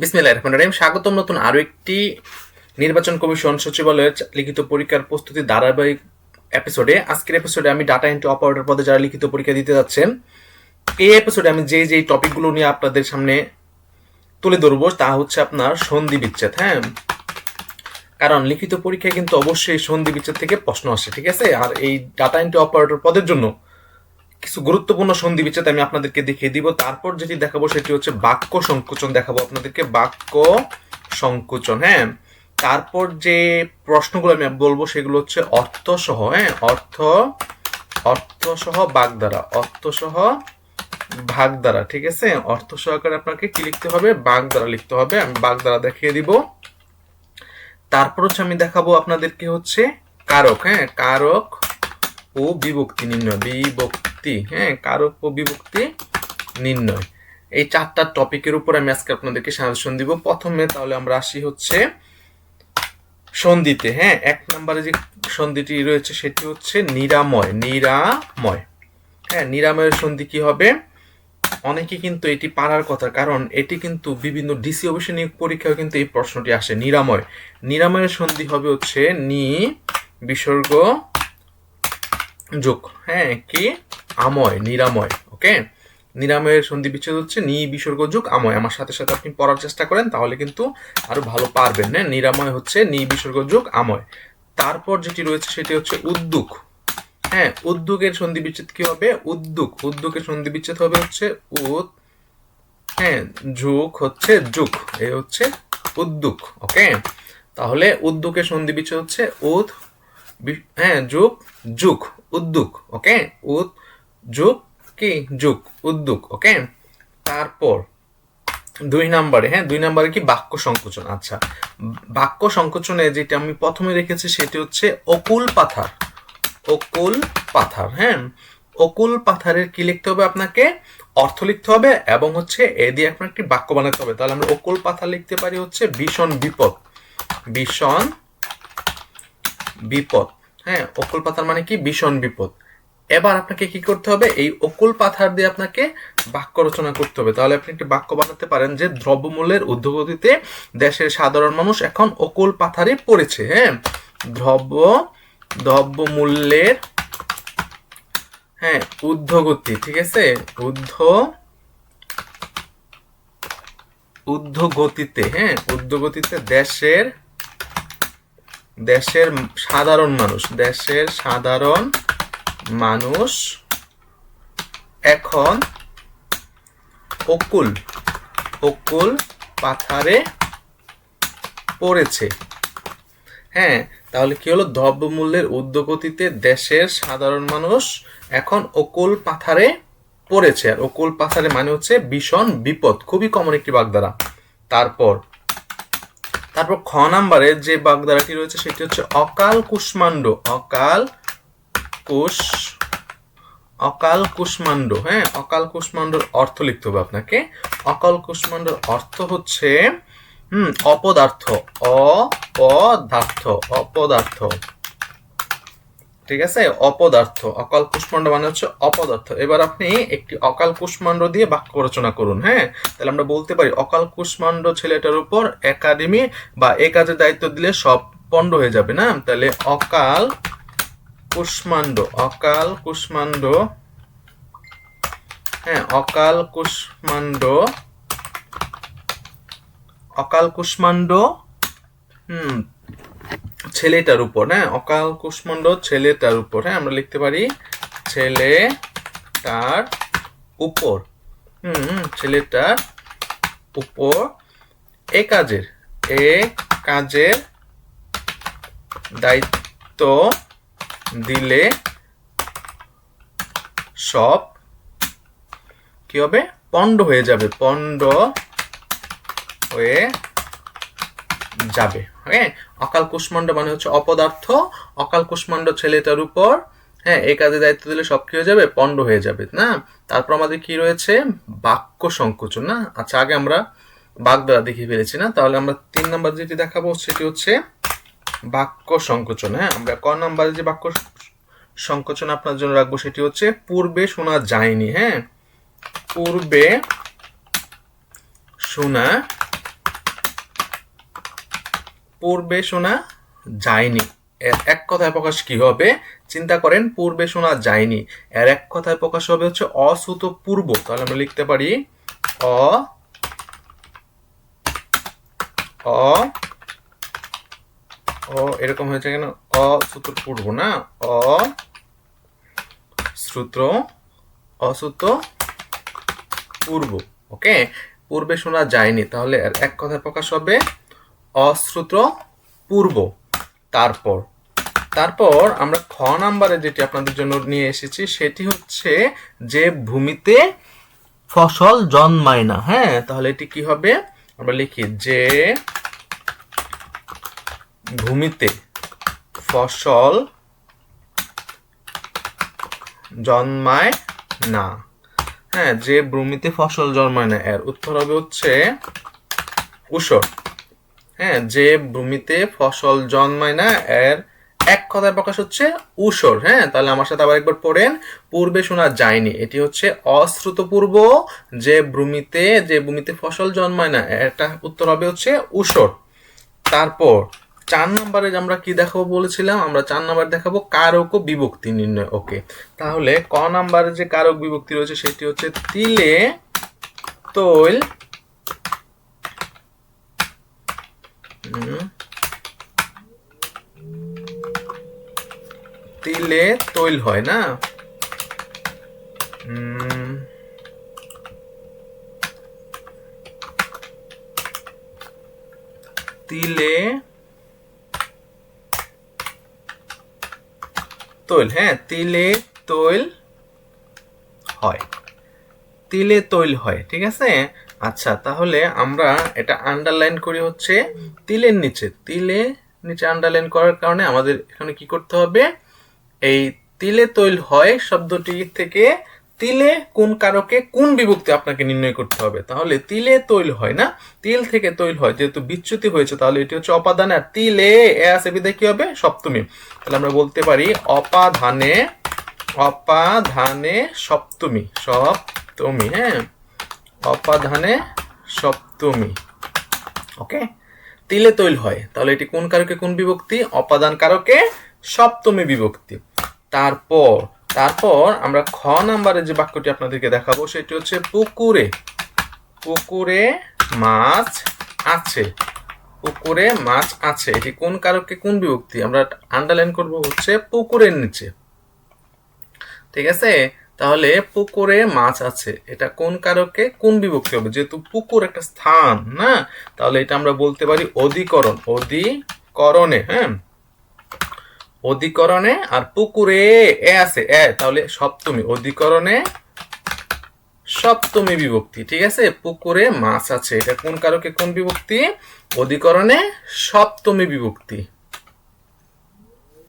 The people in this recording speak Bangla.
বিসমিল্লাহির রহমানির রহিম। স্বাগতম নতুন আরও একটি নির্বাচন কমিশন সচিবালয়ের লিখিত পরীক্ষার প্রস্তুতি ধারাবাহিক এপিসোডে আজকের এপিসোডে আমি ডাটা এন্ট্রি অপারেটর পদে যারা লিখিত পরীক্ষা দিতে যাচ্ছেন, এই এপিসোডে আমি যে যে টপিকগুলো নিয়ে আপনাদের সামনে তুলে ধরবো, তা হচ্ছে আপনার সন্ধি বিচ্ছেদ হ্যাঁ? কারণ লিখিত পরীক্ষায় কিন্তু অবশ্যই সন্ধি বিচ্ছেদ থেকে প্রশ্ন আসে, ঠিক আছে? আর এই ডাটা এন্ট্রি অপারেটর পদের জন্য কিছু গুরুত্বপূর্ণ সন্ধি বিচ্ছেদ আমি আপনাদেরকে দেখিয়ে দিব। তারপর যেটি দেখাবো সেটি হচ্ছে বাক্য সংকোচন। দেখাবো আপনাদেরকে বাক্য সংকোচন হ্যাঁ? তারপর যে প্রশ্নগুলো আমি বলব সেগুলো হচ্ছে অর্থ সহ হ্যাঁ? অর্থ অর্থ সহ বাগধারা। অর্থ সহ ঠিক আছে? অর্থ সহকারে আপনাকে কি লিখতে হবে? বাগধারা লিখতে হবে। আমি বাগধারা দেখিয়ে দিব। তারপর হচ্ছে আমি দেখাবো আপনাদেরকে হচ্ছে কারক হ্যাঁ? কারক ও বিভক্তি নির্ণয়, বিভক্তি হ্যাঁ কারক ও বিভক্তি নির্ণয়। এই চারটা টপিকের উপর আমি আজকে আপনাদেরকে সাজেশন দিব। প্রথমে তাহলে আমরা আসি হচ্ছে সন্ধিতে হ্যাঁ এক নম্বরে যে সন্ধিটি রয়েছে সেটি হচ্ছে নিরাময় নিরাময়। হ্যাঁ নিরাময়ের সন্ধি কি হবে? অনেকে কিন্তু এটি পারার কথা, কারণ এটি কিন্তু বিভিন্ন ডিসি অফিসে নিয়োগ পরীক্ষায় কিন্তু এই প্রশ্নটি আসে, নিরাময়। নিরাময়ের সন্ধি হবে হচ্ছে নি, বিসর্গ যোগ হ্যাঁ কি? আময়, নিরাময়, ওকে? নিরাময়ের সন্ধি বিচ্ছেদ হচ্ছে নি বিসর্গ যুগ আময়। আমার সাথে সাথে আপনি পড়ার চেষ্টা করেন, তাহলে কিন্তু আরও ভালো পারবেন। হ্যাঁ নিরাময় হচ্ছে নি বিসর্গ যুগ আময়। তারপর যেটি রয়েছে সেটি হচ্ছে উদ্যোগ। হ্যাঁ উদ্যোগের সন্ধি বিচ্ছেদ কি হবে? উদ্যোগ। উদ্যোগের সন্ধি বিচ্ছেদ হবে হচ্ছে উদ হ্যাঁ যুগ হচ্ছে যুগ। এ হচ্ছে উদ্যোগ, ওকে? তাহলে উদ্যোগের সন্ধি বিচ্ছেদ হচ্ছে উদ হ্যাঁ যুগ যুগ, উদ্যোগ ওকে উদ যুগ কি? যুগ, উদ্যোগ ওকে তারপর দুই নম্বরে হ্যাঁ দুই নম্বরে কি? বাক্য সংকোচন আচ্ছা। বাক্য সংকোচনে যেটা আমি প্রথমে রেখেছি সেটি হচ্ছে অকুল পাথার অকুল পাথার হ্যাঁ? অকুল পাথারের কি লিখতে হবে আপনাকে? অর্থ লিখতে হবে এবং হচ্ছে এ দিয়ে আপনার একটি বাক্য বানাতে হবে। তাহলে আমরা অকুল পাথার লিখতে পারি হচ্ছে ভীষণ বিপদ, ভীষণ বিপদ। হ্যাঁ অকুল পাথার মানে কি? ভীষণ বিপদ। এবার আপনাকে কি করতে হবে? এই অকুল পাথার দিয়ে আপনাকে বাক্য রচনা করতে হবে। তাহলে আপনি একটি বাক্য বানাতে পারেন যে দ্রব্যমূল্যের ঊর্ধ্বগতিতে দেশের সাধারণ মানুষ এখন অকুল পাথারে পড়েছে। হ্যাঁ দ্রব্য, দ্রব্যমূল্যের হ্যাঁ ঊর্ধ্বগতি, ঠিক আছে? ঊর্ধ্ব, ঊর্ধ্বগতিতে হ্যাঁ ঊর্ধ্বগতিতে দেশের দেশের সাধারণ মানুষ, দেশের সাধারণ মানুষ এখন অকুল অকুল পাথারে পড়েছে। হ্যাঁ তাহলে কি হলো? দ্রব্যমূল্যের ঊর্ধ্বগতিতে দেশের সাধারণ মানুষ এখন অকুল পাথারে পড়েছে। আর অকুল পাথারে মানে হচ্ছে ভীষণ বিপদ, খুবই কমন একটি বাগধারা। তারপর তারপর খ নাম্বারে যে বাগধারাটি রয়েছে, সেটি হচ্ছে অকাল কুষ্মাণ্ড। অকাল কুশ, অকাল কুষ্মাণ্ড হ্যাঁ? অকাল কুষ্মাণ্ডর অর্থ লিখতে হবে আপনাকে। অকাল কুষ্মাণ্ডর অর্থ হচ্ছে, হুম, অপদার্থ। অপদার্থ অপদার্থ। ঠিক আছে? অপদার্থ। অকাল কুষ্মাণ্ড মানে হচ্ছে অপদার্থ। এবার আপনি একটি অকাল কুষ্মাণ্ড দিয়ে বাক্য রচনা করুন হ্যাঁ? তাহলে আমরা বলতে পারি, অকাল কুষ্মাণ্ড ছেলেটার উপর একাডেমি বা এ কাজের দায়িত্ব দিলে সব পণ্ড হয়ে যাবে না? তাহলে অকাল কুষ্মাণ্ড অকাল কুষ্মাণ্ড হ্যাঁ অকাল কুষ্মাণ্ড অকাল কুষ্মাণ্ড, হুম ছেলেটার উপর হ্যাঁ? অকাল কুষ্মাণ্ড ছেলেটার উপর হ্যাঁ? আমরা লিখতে পারি ছেলে তার উপর হুম, ছেলেটার উপর। এ কাজের এ কাজের দায়িত্ব দিলে সব কি হবে? পণ্ড হয়ে যাবে, পণ্ড হয়ে যাবে হ্যাঁ অকাল কুষ্মাণ্ড মানে হচ্ছে অপদার্থ, অকাল কুষ্মাণ্ড ছেলেটার উপর হ্যাঁ এই কাজে দায়িত্ব দিলে সব কি হয়ে যাবে? পণ্ড হয়ে যাবে, না? তারপর আমাদের কি রয়েছে? বাক্য সংকোচন, না? আচ্ছা আগে আমরা বাগধারা দেখিয়ে ফেলেছি, না? তাহলে আমরা তিন নাম্বার যেটি দেখাবো সেটি হচ্ছে বাক্য সংকোচন হ্যাঁ? আমরা ক নাম্বারে যে বাক্য সংকোচন আপনার জন্য রাখব সেটি হচ্ছে, পূর্বে শোনা যায়নি হ্যাঁ? পূর্বে শোনা পূর্বে শোনা যায়নি। এর এক কথায় প্রকাশ কি হবে? চিন্তা করেন, পূর্বে শোনা যায়নি। এর এক কথায় প্রকাশ হবে হচ্ছে অশ্রুত পূর্ব তাহলে আমরা লিখতে পারি অ অ ও এরকম হয়েছে কেন? অশ্রুত পূর্ব না? অ, শ্রুত অশ্রুত পূর্ব ওকে? পূর্বে শোনা যায়নি। তাহলে এক কথায় প্রকাশ হবে অশ্রুত পূর্ব। তারপর তারপর আমরা খ নাম্বারে যেটি আপনাদের জন্য নিয়ে এসেছি, সেটি হচ্ছে যে ভূমিতে ফসল জন্মায় না। হ্যাঁ তাহলে এটি কি হবে? আমরা লিখি, যে ভূমিতে ফসল জন্মায় না। হ্যাঁ যে ভূমিতে ফসল জন্মায় না, এর উত্তর হবে হচ্ছে উসর হ্যাঁ যে ভূমিতে ফসল জন্মায় না, এর এক কথায় প্রকাশ হচ্ছে উসর। হ্যাঁ তাহলে আমার সাথে আবার একবার পড়েন। পূর্বে শোনা যায়নি। এটি হচ্ছে অশ্রুতপূর্ব যে ভূমিতে যে ভূমিতে ফসল জন্মায় না এটা উত্তর হবে হচ্ছে উসর। তারপর, চার নম্বরে আমরা কি দেখাবো বলেছিলাম, আমরা চার নম্বর দেখাবো কারক ও বিভক্তি নির্ণয়। ওকে, তাহলে ক নাম্বারে যে কারক বিভক্তি রয়েছে, সেটি হচ্ছে তিলে তৈল হুম, তিলে তৈল হয় না? তিলে তৈল হ্যাঁ তিলে তৈল হয়। তিলে তৈল হয়, ঠিক আছে? আচ্ছা তাহলে আমরা এটা আন্ডারলাইন করি হচ্ছে তিলের নিচে। তিলে নিচে আন্ডারলাইন করার কারণে আমাদের এখানে কি করতে হবে? এই তিলে তৈল হয় শব্দটি থেকে তিলে কোন কারকে কোন বিভক্তি আপনাকে নির্ণয় করতে হবে? তাহলে তিলে তৈল হয় না। তিল থেকে তৈল হয়, যেহেতু বিচ্যুতি হয়েছে, তাহলে এটি হচ্ছে অপাদানে, আর তিলে, এ আছে বিদায় কি হবে? সপ্তমী। তাহলে আমরা বলতে পারি অপাধানে অপাধানে সপ্তমী সপ্তমী হ্যাঁ? অপাধানে সপ্তমী। ওকে? তিলে তৈল হয়। তাহলে এটি কোন কারকে? কোন বিভক্তি? অপাদান কারকে? সপ্তমী বিভক্তি। তারপর তারপর আমরা খ নাম্বারে যে বাক্যটি আপনাদেরকে দেখাবো, সেটি হচ্ছে পুকুরে। পুকুরে মাছ আছে। পুকুরে মাছ আছে। এটি কোন কারকে? কোন বিভক্তি? আমরা আন্ডারলাইন করব হচ্ছে পুকুরের নিচে। ঠিক আছে? তাহলে পুকুরে মাছ আছে। এটা কোন কারকে? কোন বিভক্তি হবে? যেহেতু পুকুর একটা স্থান, না? তাহলে এটা আমরা বলতে পারি অধিকরণ। অধিকরণে হ্যাঁ? অধিকরণে আর পুকুরে এ আছে, এ। তাহলে সপ্তমী, অধিকরণে সপ্তমী বিভক্তি, ঠিক আছে? পুকুরে মাছ আছে। এটা কোন কারকে? কোন বিভক্তি? অধিকরণে সপ্তমী বিভক্তি।